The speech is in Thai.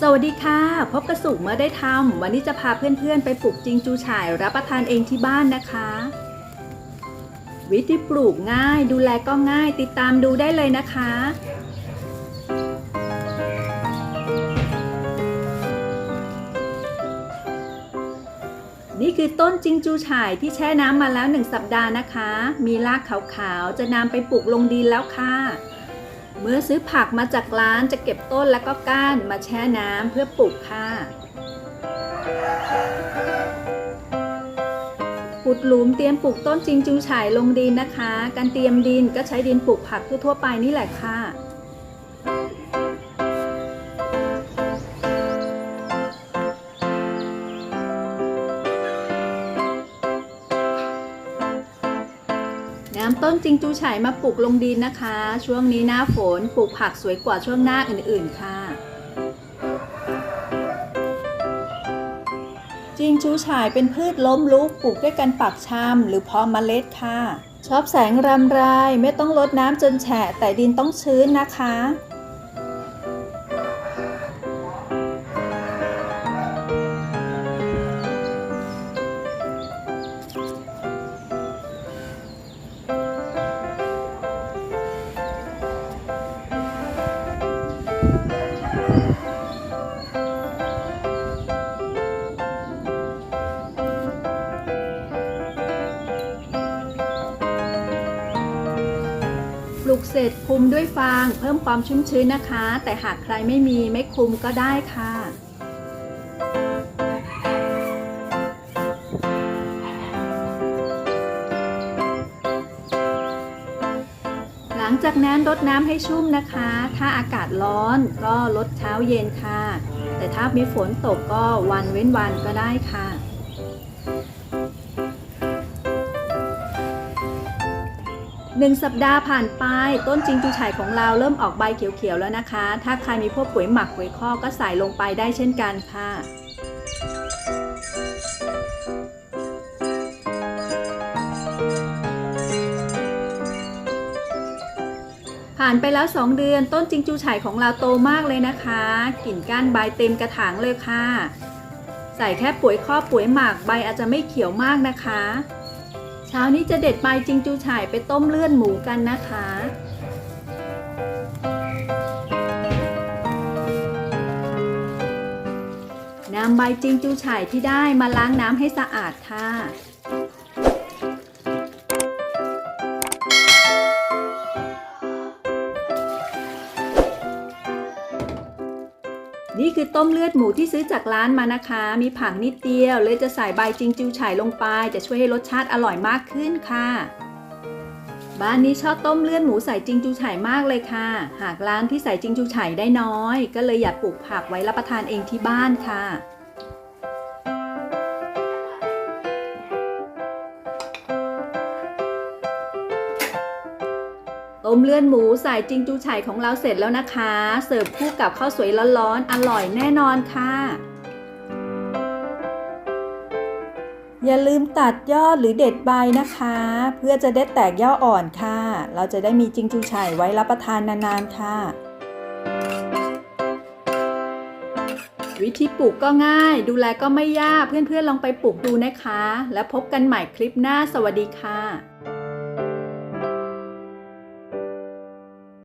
สวัสดีค่ะ พบกระสุกเมื่อได้ทำวันนี้จะพาเพื่อนๆ ไปปลูกจิงจูฉ่ายรับประทานเองที่บ้านนะคะ วิธีปลูกง่ายดูแลก็ง่ายติดตามดูได้เลยนะคะนี่คือต้นจิงจูฉ่ายที่แช่น้ำมาแล้ว 1 สัปดาห์นะคะ มีรากขาวๆ จะนำไปปลูกลงดินแล้วค่ะ เมื่อซื้อผักมาจากร้านจะเก็บต้นแล้วก็ก้านมาแช่น้ำเพื่อปลูกค่ะขุดหลุมเตรียมปลูกต้นจิงจูฉ่ายลงดินนะคะ การเตรียมดินก็ใช้ดินปลูกผักทั่วๆไปนี่แหละค่ะ น้ำต้นจิงจูฉายมาปลูกลงดินนะคะ ช่วงนี้หน้าฝนปลูกผักสวยกว่าช่วงหน้าอื่นๆค่ะ จิงจูฉายเป็นพืชล้มลุกปลูกด้วยกันปักชำหรือเพอเมล็ดค่ะ ชอบแสงรำไรไม่ต้องลดน้ำจนแฉะแต่ดินต้องชื้นนะคะ ลูกเสร็จคลุมด้วยฟางเพิ่มความชุ่มชื้นนะคะ แต่หากใครไม่มีไม่คลุมก็ได้ค่ะ จากนั้นรดน้ำให้ชุ่มนะคะ ถ้าอากาศร้อนก็ลดเช้าเย็นค่ะ แต่ถ้ามีฝนตกก็วันเว้นวันก็ได้ค่ะหนึ่งสัปดาห์ผ่านไปต้นจิงจูฉ่ายของเราเริ่มออกใบเขียวๆแล้วนะคะ ถ้าใครมีพวกปุ๋ยหมักปุ๋ยคอกก็ใส่ลงไปได้เช่นกันค่ะานไปแล้ว 2 เดือนต้นจิงจูฉายของเราโตมากเลยนะคะ กิ่นก้านใบเต็มกระถางเลยค่ะ ใส่แค่ปุ๋ยคอกปุ๋ยหมักใบอาจจะไม่เขียวมากนะคะ เช้านี้จะเด็ดใบจิงจูฉายไปต้มเลือดหมูกันนะคะนำใบจิงจูฉายที่ได้มาล้างน้ำให้สะอาดค่ะ นี่คือต้มเลือดหมูที่ซื้อจากร้านมานะคะ มีผังนิดเดียว เลยจะใส่ใบจิงจูฉ่ายลงไป จะช่วยให้รสชาติอร่อยมากขึ้นค่ะ บ้านนี้ชอบต้มเลือดหมูใส่จิงจูฉ่ายมากเลยค่ะ หากร้านที่ใส่จิงจูฉ่ายได้น้อย ก็เลยอยากปลูกผักไว้รับประทานเองที่บ้านค่ะ ต้มเลือดหมูใส่จิงจูฉ่ายของเราเสร็จแล้วนะคะ เสิร์ฟคู่กับข้าวสวยร้อนๆอร่อยแน่นอนค่ะ อย่าลืมตัดยอดหรือเด็ดใบนะคะ เพื่อจะได้แตกยอดอ่อนค่ะ เราจะได้มีจิงจูฉ่ายไว้รับประทานนานๆค่ะ วิธีปลูกก็ง่าย ดูแลก็ไม่ยากเพื่อนๆลองไปปลูกดูนะคะ แล้วพบกันใหม่คลิปหน้าสวัสดีค่ะ